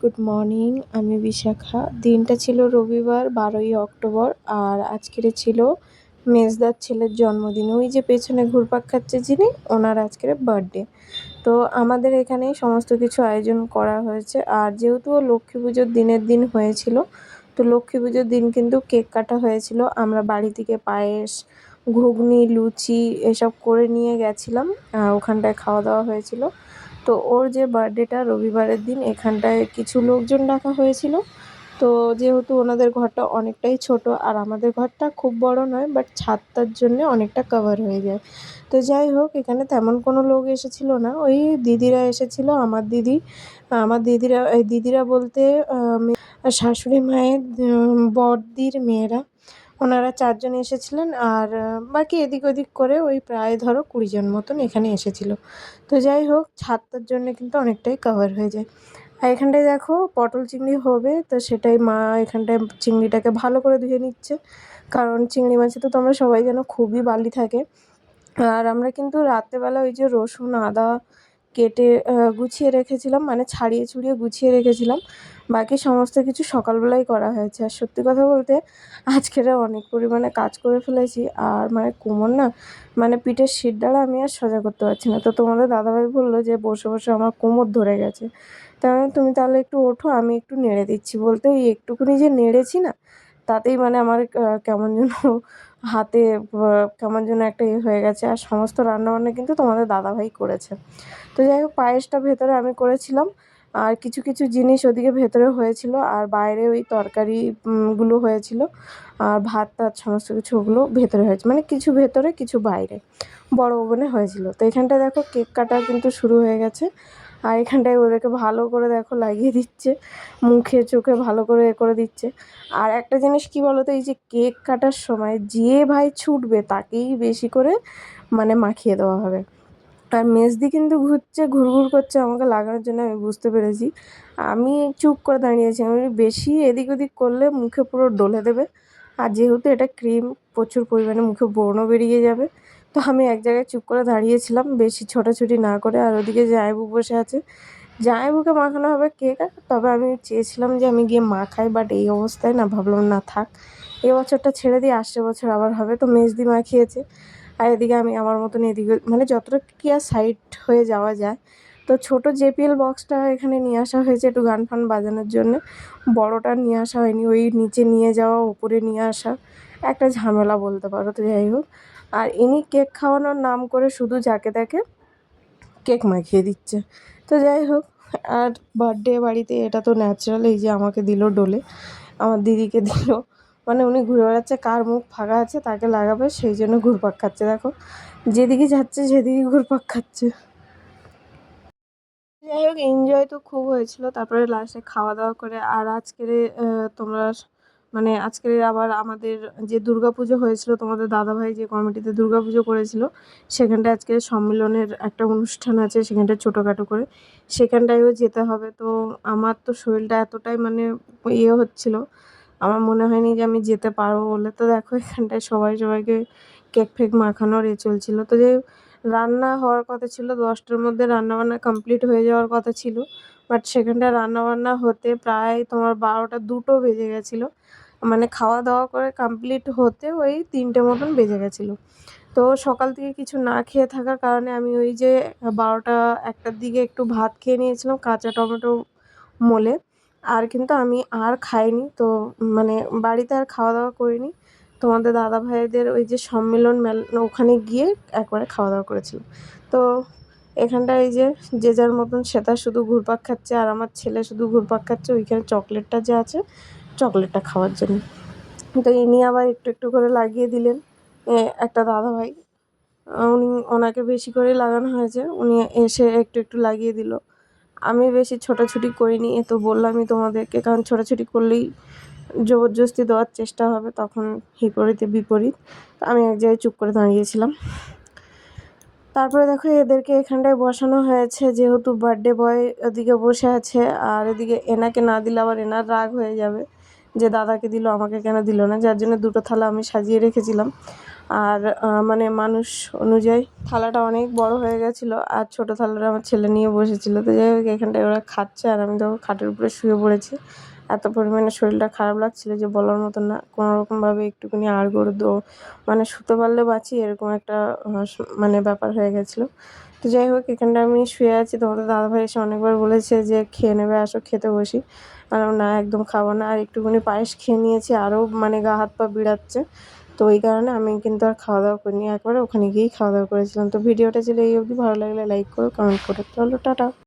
Good morning আমি বিশাখা। দিনটা ছিল রবিবার, বারোই অক্টোবর, আর আজকের ছিল মেজদার ছেলের জন্মদিন। ওই যে পেছনে ঘুরপাক খাচ্ছে যিনি, ওনার আজকের বার্থডে তো আমাদের এখানেই সমস্ত কিছু আয়োজন করা হয়েছে। আর যেহেতু লক্ষ্মী পুজোর দিনের দিন হয়েছিল, তো লক্ষ্মী পুজোর দিন কিন্তু কেক কাটা হয়েছিল। আমরা বাড়ি থেকে পায়েস, ঘুগনি, লুচি এসব করে নিয়ে গেছিলাম ওখানটায় খাওয়া দাওয়া হয়েছিল। তো ওর যে বার্থডেটা রবিবারের দিন, এখানটায় কিছু লোকজন ডাকা হয়েছিল। তো যেহেতু ওনাদের ঘরটা অনেকটাই ছোট, আর আমাদের ঘরটা খুব বড় নয় বাট ছাদটার জন্য অনেকটা কভার হয়ে যায়। তো যাই হোক, এখানে তেমন কোনো লোক এসেছিল না। ওই দিদিরা এসেছিল, আমার দিদি। আমার দিদিরা দিদিরা বলতে শাশুড়ি মায়ের বড়দির মেয়েরা। ওনারা চারজন এসেছিলেন আর বাকি এদিক ওদিক করে ওই প্রায় ধরো কুড়ি জন মতন এখানে এসেছিল। তো যাই হোক, ছাদটার জন্য কিন্তু অনেকটাই কভার হয়ে যায়। আর এখানটায় দেখো পটল চিংড়ি হবে, তো সেটাই মা এখানটায় চিংড়িটাকে ভালো করে ধুয়ে নিচ্ছে। কারণ চিংড়ি মাছে তো তোমরা সবাই জানো খুবই বালি থাকে। আর আমরা কিন্তু রাত্রেবেলা ওই যে রসুন, আদা কেটে গুছিয়ে রেখেছিলাম মানে ছাড়িয়ে ছুড়িয়ে গুছিয়ে রেখেছিলাম। বাকি সমস্ত কিছু সকালবেলাই করা হয়েছে। আর সত্যি কথা বলতে, আজকের অনেক পরিমাণে কাজ করে ফেলেছি। আর মানে কোমর না মানে পিঠের শির দ্বারা আমি আর সোজা করতে পারছি না। তো তোমাদের দাদাভাই বলল যে, বসে বসে আমার কোমর ধরে গেছে। তাহলে তুমি তাহলে একটু ওঠো, আমি একটু নেড়ে দিচ্ছি। বলতে ওই একটুকুনি যে নেড়েছি না তাতেই মানে আমার কেমন যেন হাতে কেমন যেন একটা ইয়ে হয়ে গেছে। আর সমস্ত রান্নাবান্না কিন্তু তোমাদের দাদাভাই করেছে। তো যাই হোক, পায়েসটা ভেতরে আমি করেছিলাম। আর কিছু কিছু জিনিস ওদিকে ভেতরে হয়েছিল। আর বাইরে ওই তরকারি গুলো হয়েছিল। আর ভাত টাত সমস্ত কিছু ওগুলো ভেতরে হয়েছে। মানে কিছু ভেতরে, কিছু বাইরে। বড় ওভেনে হয়েছিল। তো এখানটা দেখো, কেক কাটা কিন্তু শুরু হয়ে গেছে। আর এখানটায় ওদেরকে ভালো করে দেখো লাগিয়ে দিচ্ছে, মুখে, চোখে ভালো করে এ করে দিচ্ছে। আর একটা জিনিস কি বলতো, এই যে কেক কাটার সময় যে ভাই ছুটবে তাকেই বেশি করে মানে মাখিয়ে দেওয়া হবে। আর মেজদি কিন্তু ঘুরছে ঘুরঘুর করছে, আমাকে লাগানোর জন্য আমি বুঝতে পেরেছি। আমি চুপ করে দাঁড়িয়েছি, আমি বেশি এদিক ওদিক করলে মুখে পুরো ডলে দেবে। আর যেহেতু এটা ক্রিম, প্রচুর পরিমাণে মুখে ব্রণও বেরিয়ে যাবে। তো আমি এক জায়গায় চুপ করে দাঁড়িয়েছিলাম, বেশি ছোটাছুটি না করে, আর ওদিকে জামাইবু বসে আছে। জামাইবুকে মাখানো হবে কেক, তবে আমি চেয়েছিলাম যে আমি গিয়ে মাখাই বাট এই অবস্থায় না ভাবলাম, না থাক, এ বছরটা ছেড়ে দিয়ে আসছে বছর আবার হবে। তো মেজদি মাখিয়েছে, আর এদিকে আমি আমার মতন এদিকে মানে যতটা কি আর সাইড হয়ে যাওয়া যায়। তো ছোট জেপিএল বক্সটা এখানে নিয়ে আসা হয়েছে একটু গান ফান বাজানোর জন্য। বড়টা নিয়ে আসা হয়নি, ওই নিচে নিয়ে যাওয়া উপরে নিয়ে আসা। একটা ঝামেলা বলতে পারো তো যাই হোক। আর ইনি কেক খাওয়ানোর নাম করে শুধু যাকে দেখে কেক মাখিয়ে দিচ্ছে। তো যাই হোক, আর বার্থডে বাড়িতে এটা তো ন্যাচারাল এই যে আমাকে দিল ডোলে, আমার দিদিকে দিল। মানে উনি ঘুরে বেড়াচ্ছে, কার মুখ ফাঁকা আছে তাকে লাগাবে, সেই জন্য ঘুরপাক খাচ্ছে। দেখো, যেদিকে যাচ্ছে সেদিকে ঘুরপাক খাচ্ছে। যাই হোক এনজয় তো খুব হয়েছিল। তারপরে লাস্টে খাওয়া দাওয়া করে, আর আজকের তোমরা মানে আজকের আবার আমাদের যে দুর্গা পুজো হয়েছিল, তোমাদের দাদাভাই যে কমিটিতে দুর্গা পুজো করেছিল, সেখানটায় আজকে সম্মেলনের একটা অনুষ্ঠান আছে, সেখানটায় ছোটোখাটো করে। সেখানটায়ও যেতে হবে। তো আমার তো শরীরটা এতটাই মানে ইয়ে হচ্ছিল, আমার মনে হয়নি যে আমি যেতে পারব বলে। তো দেখো, এখানটায় সবাই সবাইকে কেক ফেক মাখানোর এ চলছিলো। তো যে রান্না হওয়ার কথা ছিল, দশটার মধ্যে রান্নাবান্না কমপ্লিট হয়ে যাওয়ার কথা ছিল। বাট সেখানটায় রান্নাবান্না হতে প্রায় তোমার বারোটা দুটো বেজে গেছিল। মানে খাওয়া দাওয়া করে কমপ্লিট হতে ওই তিনটে মতন বেজে গেছিল। তো সকাল থেকে কিছু না খেয়ে থাকার কারণে আমি ওই যে বারোটা একটার দিকে একটু ভাত খেয়ে নিয়েছিলাম কাঁচা টমেটো মলে। আর কিন্তু আমি আর খাইনি। তো মানে বাড়িতে আর খাওয়া দাওয়া করিনি। তোমাদের দাদা ভাইদের ওই যে সম্মেলন মেল ওখানে গিয়ে একবারে খাওয়া দাওয়া করেছিলাম। তো এখানটায় এই যে যে যার মতন সেটা শুধু ঘুরপাক খাচ্ছে আর আমার ছেলে শুধু ঘুরপাক খাচ্ছে, ওইখানে চকলেটটা যে আছে, চকলেটটা খাওয়ার জন্য। তো ইনি আবার একটু একটু করে লাগিয়ে দিলেন। একটা দাদাভাই উনি ওনাকে বেশি করে লাগানো হয়েছে, উনি এসে একটু একটু লাগিয়ে দিল। আমি বেশি ছোটাছুটি করিনি, এ তো বললামই তোমাদেরকে, কারণ ছোটাছুটি করলেই জবরদস্তি দেওয়ার চেষ্টা হবে, তখন বিপরীতে। বিপরীত আমি এক জায়গায় চুপ করে দাঁড়িয়েছিলাম। তারপরে দেখো এদেরকে এখানটায় বসানো হয়েছে, যেহেতু বার্থডে বয় ওদিকে বসে আছে, আর এদিকে এনাকে না দিলে আবার এনার রাগ হয়ে যাবে যে দাদাকে দিল, আমাকে কেন দিল না। যার জন্য দুটো থালা আমি সাজিয়ে রেখেছিলাম। আর মানে মানুষ অনুযায়ী থালাটা অনেক বড় হয়ে গেছিল, আর ছোটো থালাটা আমার ছেলে নিয়ে বসেছিল। তো যাই হোক, এখানটায় ওরা খাচ্ছে, আর আমি তো খাটের উপরে শুয়ে পড়েছি। এত পরিমাণে শরীরটা খারাপ লাগছিল যে বলার মতো না। কোনো রকমভাবে একটুখানি আড়গোড় দো মানে শুতে পারলে বাঁচি, এরকম একটা মানে ব্যাপার হয়ে গেছিল। তো যাই হোক, এখানটা আমি শুয়ে আছি। তোমাদের দাদাভাই এসে অনেকবার বলেছে যে, খেয়ে নেবে, আসো, খেতে বসি। আর না, একদম খাব না। আর একটুখানি পায়েস খেয়ে নিয়েছি। আরও মানে গা হাত পা বিড়াচ্ছে। তো ওই কারণে আমি কিন্তু আর খাওয়া দাওয়া করিনি। একবারে ওখানে গিয়েই খাওয়া দাওয়া করেছিলাম। তো ভিডিওটা ছিল এই অবধি ভালো লাগলে, লাইক করো, কমেন্ট করো। চলো টাটা।